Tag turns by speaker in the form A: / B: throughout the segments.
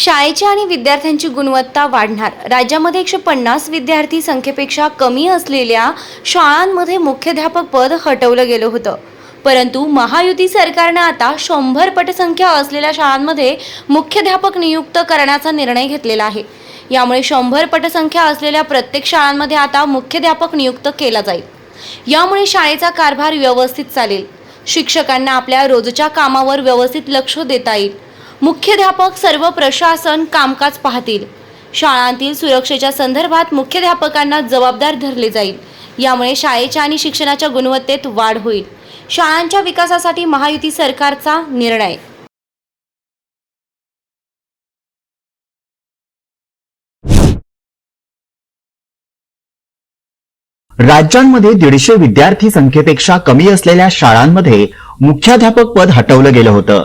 A: शाळेची आणि विद्यार्थ्यांची गुणवत्ता वाढणार. राज्यामध्ये एकशे पन्नास विद्यार्थी संख्येपेक्षा कमी असलेल्या शाळांमध्ये मुख्याध्यापक पद हटवलं गेलं होतं. परंतु महायुती सरकारनं आता शंभर पटसंख्या असलेल्या शाळांमध्ये मुख्याध्यापक नियुक्त करण्याचा निर्णय घेतलेला आहे. यामुळे शंभर पटसंख्या असलेल्या प्रत्येक शाळांमध्ये आता मुख्याध्यापक नियुक्त केला जाईल. यामुळे शाळेचा कारभार व्यवस्थित चालेल. शिक्षकांना आपल्या रोजच्या कामावर व्यवस्थित लक्ष देता येईल. मुख्याध्यापक सर्व प्रशासन कामकाज पाहतील. शाळांतील सुरक्षेच्या संदर्भात मुख्याध्यापकांना जबाबदार धरले जाईल. यामुळे शाळेच्या आणि शिक्षणाच्या गुणवत्तेत वाढ होईल. शाळांच्या विकासासाठी महायुती सरकारचा निर्णय.
B: राज्यांमध्ये दीडशे विद्यार्थी संख्येपेक्षा कमी असलेल्या शाळांमध्ये मुख्याध्यापक पद हटवलं गेलं होतं.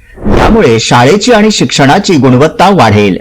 B: यामुळे शाळेची आणि शिक्षणाची गुणवत्ता वाढेल.